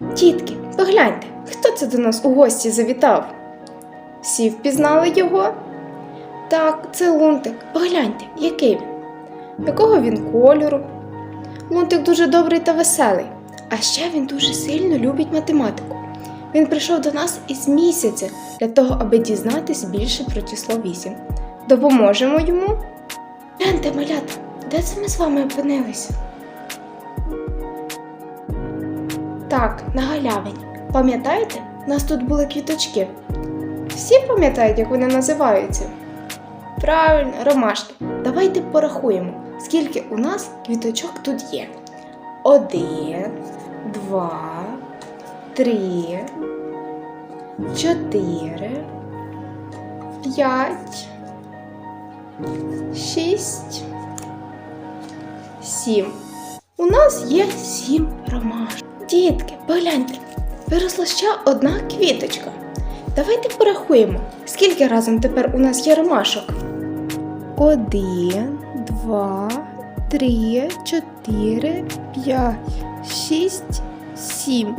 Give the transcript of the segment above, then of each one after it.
Дітки, погляньте, хто це до нас у гості завітав? Всі впізнали його? Так, це лунтик. Погляньте, який він. Якого він кольору? Лунтик дуже добрий та веселий, а ще він дуже сильно любить математику. Він прийшов до нас із місяця для того, аби дізнатись більше про число 8. Допоможемо йому? Гляньте, малята, де це ми з вами опинилися? Так, на галявині. Пам'ятаєте, у нас тут були квіточки. Всі пам'ятають, як вони називаються? Правильно, ромашки. Давайте порахуємо, скільки у нас квіточок тут є. Один, два, три, чотири, п'ять, шість, сім. У нас є сім ромашок. Дітки, погляньте, виросла ще одна квіточка. Давайте порахуємо, скільки разом тепер у нас є ромашок. Один, два, три, чотири, п'ять, шість, сім.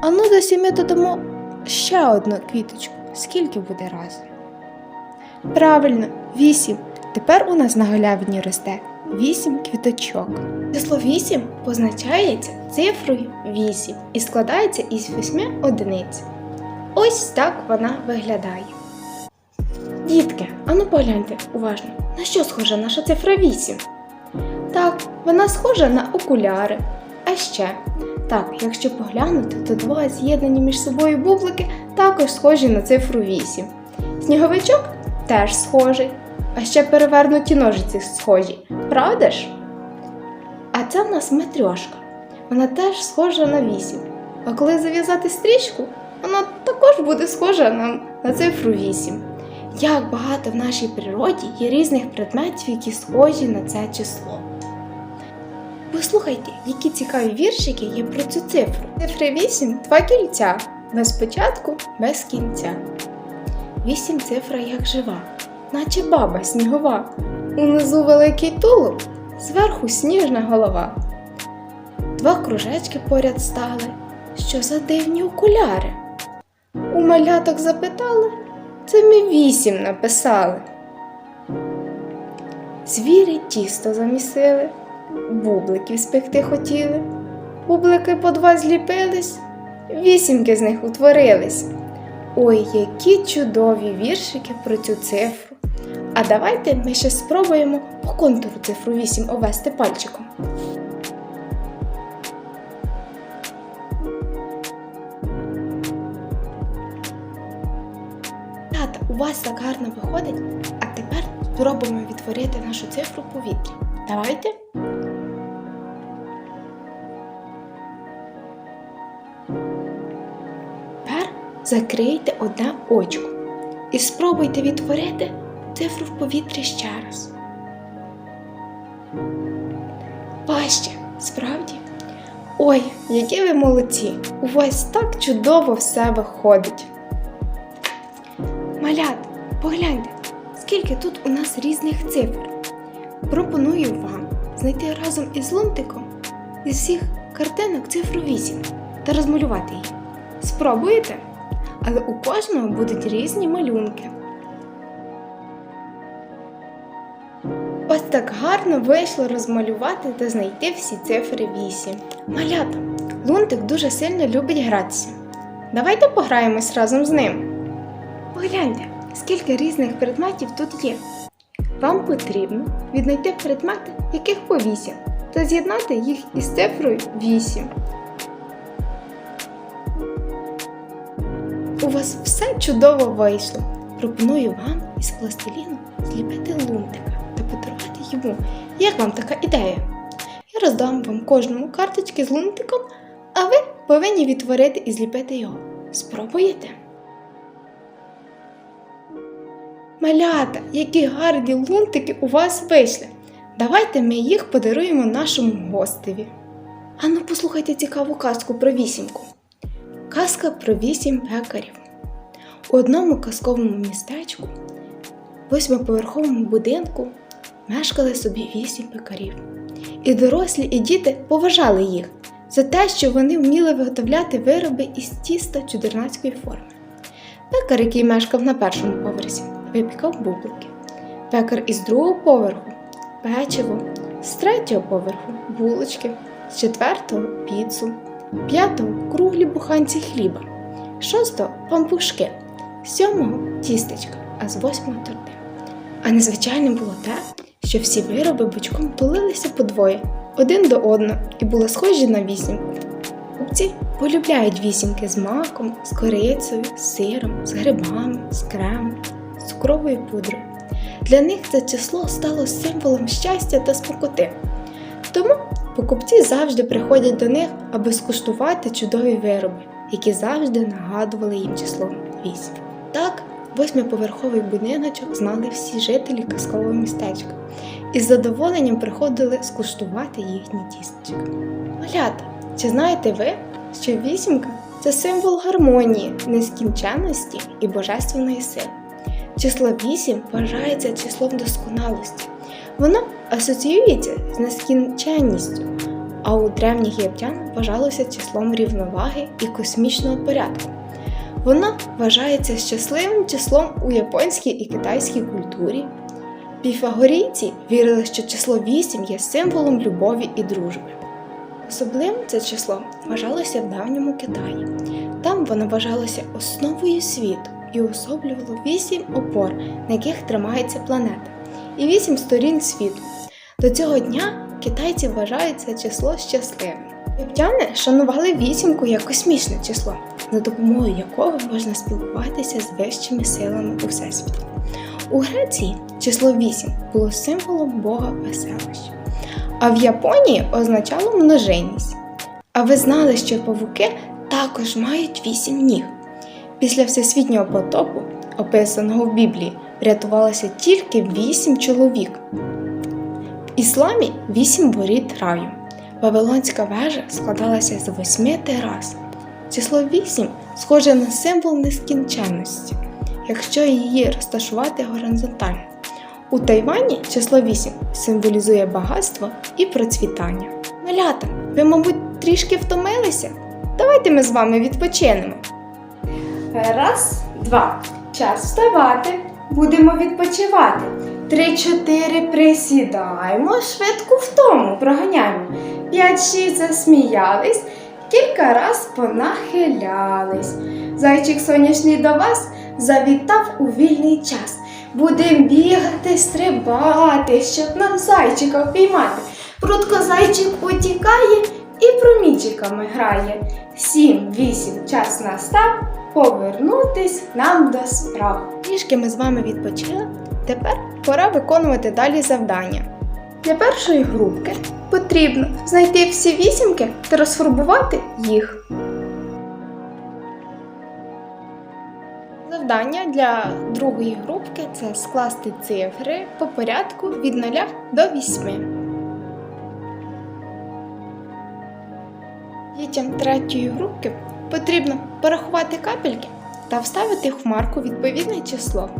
А ну до сіми додамо ще одну квіточку. Скільки буде разом? Правильно, вісім. Тепер у нас на галявині росте вісім квіточок. Число 8 позначається цифрою 8 і складається із 8 одиниць. Ось так вона виглядає. Дітки, ану погляньте уважно, на що схожа наша цифра 8? Так, вона схожа на окуляри. А ще, так, якщо поглянути, то два з'єднані між собою бублики також схожі на цифру 8. Сніговичок теж схожий, а ще перевернуті ножиці схожі, правда ж? А це в нас матрьошка. Вона теж схожа на 8. А коли зав'язати стрічку, вона також буде схожа на, на цифру 8. Як багато в нашій природі є різних предметів, які схожі на це число. Послухайте, які цікаві віршики є про цю цифру. Цифри 8 два кільця, без початку, без кінця. Вісім цифра як жива, наче баба снігова. Унизу великий тулуб, зверху сніжна голова. Два кружечки поряд стали. Що за дивні окуляри? У маляток запитали, це ми вісім написали. Звірі тісто замісили, бубликів спекти хотіли. Бублики по два зліпились, вісімки з них утворились. Ой, які чудові віршики про цю цифру. А давайте ми ще спробуємо по контуру цифру 8 овести пальчиком. Тата, у вас так гарно виходить, а тепер спробуємо відтворити нашу цифру в повітрі. Давайте. Тепер закрийте одне очко і спробуйте відтворити цифру в повітрі ще раз. Важче, справді? Ой, які ви молодці! У вас так чудово все виходить. Малят, погляньте, скільки тут у нас різних цифр. Пропоную вам знайти разом із лунтиком із всіх картинок цифру 8 та розмалювати її. Спробуєте? Але у кожного будуть різні малюнки. Так гарно вийшло розмалювати та знайти всі цифри 8. Малята, лунтик дуже сильно любить гратися. Давайте пограємось разом з ним. Погляньте, скільки різних предметів тут є. Вам потрібно віднайти предмети, яких по 8, та з'єднати їх із цифрою 8. У вас все чудово вийшло. Пропоную вам із пластиліну зліпити подарувати йому. Як вам така ідея? Я роздам вам кожному карточки з лунтиком, а ви повинні відтворити і зліпити його. Спробуєте? Малята, які гарні лунтики у вас вийшли. Давайте ми їх подаруємо нашому гостеві. Ану, послухайте цікаву казку про вісімку. Казка про вісім пекарів. У одному казковому містечку, восьмиповерховому будинку, мешкали собі вісім пекарів. І дорослі, і діти поважали їх за те, що вони вміли виготовляти вироби із тіста чудернацької форми. Пекар, який мешкав на першому поверсі, випікав бублики. Пекар із другого поверху печиво, з третього поверху булочки, з четвертого піцу, п'ятого круглі буханці хліба, шостого пампушки, сьомого тістечка, а з восьмого торти. А незвичайним було те, що всі вироби бочком полилися подвоє, один до одного, і були схожі на вісімку. Купці полюбляють вісімки з маком, з корицею, з сиром, з грибами, з кремом, з цукровою пудрою. Для них це число стало символом щастя та спокоти. Тому покупці завжди приходять до них, аби скуштувати чудові вироби, які завжди нагадували їм число 8. Так, восьмиповерховий будиночок знали всі жителі казкового містечка і з задоволенням приходили скуштувати їхні тістечка. Малята, чи знаєте ви, що вісімка це символ гармонії, нескінченності і божественної сили? Число 8 вважається числом досконалості. Воно асоціюється з нескінченністю, а у древніх єгиптян вважалося числом рівноваги і космічного порядку. Воно вважається щасливим числом у японській і китайській культурі. Піфагорійці вірили, що число 8 є символом любові і дружби. Особливим це число вважалося в давньому Китаї. Там воно вважалося основою світу і особлювало вісім опор, на яких тримається планета, і вісім сторін світу. До цього дня китайці вважають це число щасливим. Єгиптяни шанували вісімку як космічне число, за допомогою якого можна спілкуватися з вищими силами у всесвіті. У Греції число 8 було символом Бога веселища, а в Японії означало множинність. А ви знали, що павуки також мають вісім ніг? Після всесвітнього потопу, описаного в Біблії, врятувалося тільки вісім чоловік. В ісламі вісім воріт раю. Вавилонська вежа складалася з восьми терас. Число вісім схоже на символ нескінченності, якщо її розташувати горизонтально. У Тайвані число 8 символізує багатство і процвітання. Малята, ви, мабуть, трішки втомилися? Давайте ми з вами відпочинемо. Раз, два. Час вставати. Будемо відпочивати. Три-чотири присідаємо, швидку втому проганяємо. П'ять-шість засміялись, кілька раз понахилялись. Зайчик сонячний до вас завітав у вільний час. Будем бігати, стрибати, щоб нам зайчика впіймати. Прудко зайчик утікає і промінчиками грає. Сім, вісім, час настав повернутись нам до справ. Трішки ми з вами відпочили. Тепер пора виконувати далі завдання. Для першої групки потрібно знайти всі вісімки та розфарбувати їх. Завдання для другої групки це скласти цифри по порядку від 0 до 8. Дітям третьої групки потрібно порахувати капельки та вставити в хмарку відповідне число.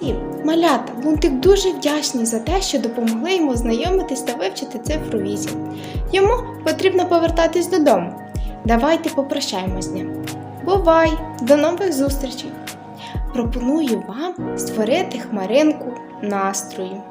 Ті, малята, Лунтик дуже вдячний за те, що допомогли йому знайомитись та вивчити цифру 8. Йому потрібно повертатись додому. Давайте попрощаємось з ним. Бувай! До нових зустрічей! Пропоную вам створити хмаринку настрою.